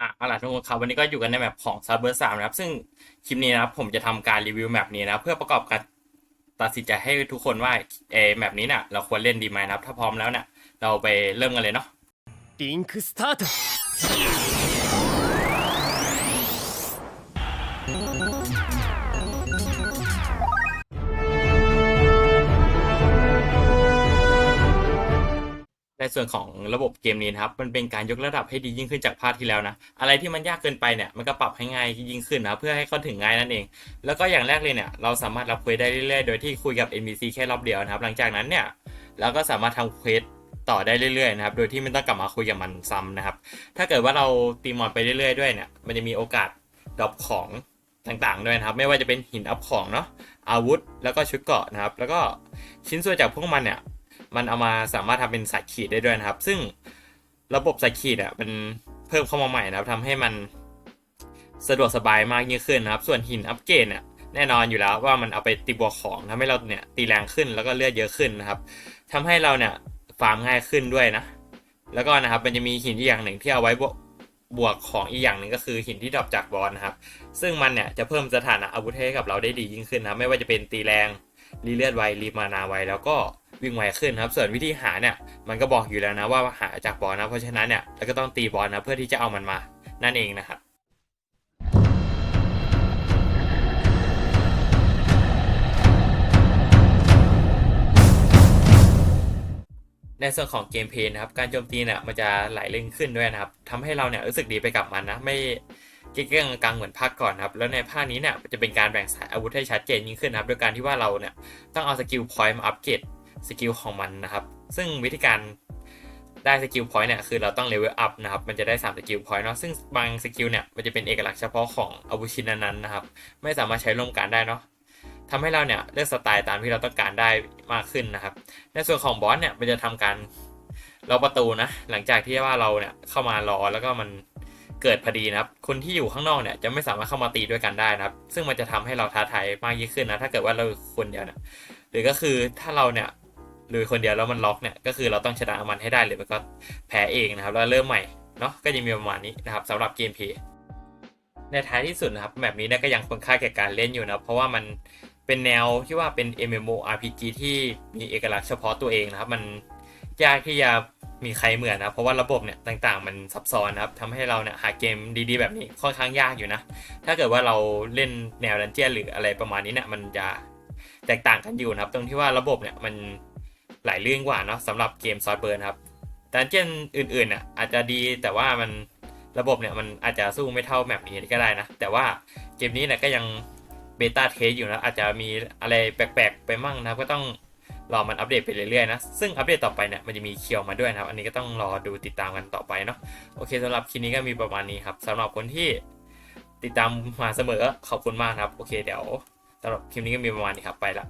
อะเอาล่ะทุกคนครับวันนี้ก็อยู่กันในแมปของซับเบอร์สามนะครับ ซึ่งคลิปนี้นะครับผมจะทำการรีวิวแมปนี้นะเพื่อประกอบการตัดสินใจให้ทุกคนว่าเอแมปนี้นะ่ะเราควรเล่นดีไหมนะครับ ถ้าพร้อมแล้วนะ่ะเราไปเริ่มกันเลยเนาะดิงค์สตาร์ท ส่วนของระบบเกมนี้นะครับมันเป็นการยกระดับให้ดียิ่งขึ้นจากภาคที่แล้วนะอะไรที่มันยากเกินไปเนี่ยมันก็ปรับให้ง่ายยิ่งขึ้นนะเพื่อให้เข้าถึงง่ายนั่นเอง แล้วก็อย่างแรกเลยเนี่ยเราสามารถรับเควสได้เรื่อยๆ โดยที่คุยกับ NPC แค่รอบเดียวนะครับหลังจากนั้นเนี่ยเราก็สามารถทำเควสต่อได้เรื่อยๆนะครับ โดยที่ไม่ต้องกลับมาคุยกับมันซ้ำนะครับ ถ้าเกิดว่าเราตีมอนไปเรื่อยๆด้วยเนี่ย มันจะมีโอกาสดรอปของต่างๆด้วยนะครับ ไม่ว่าจะเป็นหินอัพของเนาะ อาวุธ แล้วก็ชุดเกราะนะครับ แล้วก็ชิ้นส่วนจากพวกมันเนี่ย มันเอามาสามารถทำเป็นสายขีดได้ด้วยนะครับ ซึ่งระบบสายขีดอะมันเพิ่มเข้ามาใหม่นะครับทำให้มันสะดวกสบายมากยิ่งขึ้นนะครับ ส่วนหินอัปเกรดเนี่ยแน่นอนอยู่แล้วว่ามันเอาไปตีบวกของทำให้เราเนี่ยตีแรงขึ้นแล้วก็เลือดเยอะขึ้นนะครับทำให้เราเนี่ยฟาร์มง่ายขึ้นด้วยนะ แล้วก็นะครับมันจะมีหินอีกอย่างหนึ่งที่เอาไว้บวกบวกของอีกอย่างหนึ่งก็คือหินที่ดรอปจากบอลนะครับ ซึ่งมันเนี่ยจะเพิ่มสถานะอาวุธให้กับเราได้ดียิ่งขึ้นนะไม่ว่าจะเป็นตีแรงรีเลือดไวรีมานาไวแล้วก็ วิ่งไวขึ้นครับ ส่วนวิธีหาเนี่ยมันก็บอกอยู่แล้วนะว่าหาจากบอลนะ เพราะฉะนั้นเนี่ยเราก็ต้องตีบอลนะเพื่อที่จะเอามันมา นั่นเองนะครับในส่วนของเกมเพลย์นะครับ การโจมตีเนี่ยมันจะไหลเร่งขึ้นด้วยนะครับทำให้เราเนี่ยรู้สึกดีไปกับมันนะ ไม่เก้งๆกังเหมือนภาคก่อนครับ แล้วในภาคนี้เนี่ยจะเป็นการแบ่งสายอาวุธให้ชัดเจนยิ่งขึ้นครับ โดยการที่ว่าเราเนี่ยต้องเอาสกิลพอยต์มาอัปเกรด สกิลของมันนะครับ ซึ่งวิธีการได้สกิลพอยต์เนี่ยคือเราต้องเลเวลอัพนะครับมันจะได้3สกิลพอยต์เนาะซึ่งบางสกิลเนี่ยมันจะเป็นเอกลักษณ์เฉพาะของอาวุธชิ้นนั้นๆนะครับ ไม่สามารถใช้ร่วมกันได้เนาะทำให้เราเนี่ยเลือกสไตล์ตามที่เราต้องการได้มากขึ้นนะครับ ในส่วนของบอสเนี่ยมันจะทำการล็อกประตูนะหลังจากที่ว่าเราเนี่ยเข้ามารอแล้วก็มันเกิดพอดีนะครับ คนที่อยู่ข้างนอกเนี่ยจะไม่สามารถเข้ามาตีด้วยกันได้นะครับ ซึ่งมันจะทำให้เราท้าทายมากยิ่งขึ้นนะถ้าเกิดว่าเราคนเดียวเนี่ยหรือก็คือถ้าเราเนี่ย หรือคนเดียวแล้วมันล็อกเนี่ยก็คือเราต้องชนะมันให้ได้หรือมันก็แพ้เองนะครับแล้วเริ่มใหม่เนาะก็จะมีประมาณนี้นะครับสำหรับเกมเพลย์ในท้ายที่สุดนะครับแบบนี้เนี่ยก็ยังควรค่าแก่การเล่นอยู่นะเพราะว่ามันเป็นแนวที่ว่าเป็น MMORPG ที่มีเอกลักษณ์เฉพาะตัวเองนะครับมันยากที่จะมีใครเหมือนนะเพราะว่าระบบเนี่ยต่างๆ มันซับซ้อนนะครับทำให้เราเนี่ยหาเกมดีๆ แบบนี้ค่อนข้างยากอยู่นะ ถ้าเกิดว่าเราเล่นแนวดันเจี้ยนหรืออะไรประมาณนี้เนี่ยมันจะแตกต่างกันอยู่นะครับ ตรงที่ว่าระบบเนี่ยมัน หลายเรื่องกว่าเนาะสำหรับเกมซอสเบิร์นครับดันเจียนอื่นๆเนี่ยอาจจะดีแต่ว่ามันระบบเนี่ยมันอาจจะสู้ไม่เท่าแมปนี้ก็ได้นะ แต่ว่าเกมนี้เนี่ยก็ยังเบต้าเทสอยู่นะอาจจะมีอะไรแปลกๆ ไปมั่งนะครับ ก็ต้องรอมันอัปเดตไปเรื่อยๆนะ ซึ่งอัปเดตต่อไปเนี่ยมันจะมีเคียวมาด้วยนะครับ อันนี้ก็ต้องรอดูติดตามกันต่อไปเนาะโอเคสำหรับคลิปนี้ก็มีประมาณนี้ครับสำหรับคนที่ติดตามมาเสมอขอบคุณมากครับ โอเคเดี๋ยวสำหรับคลิปนี้ก็มีประมาณนี้ครับไปละ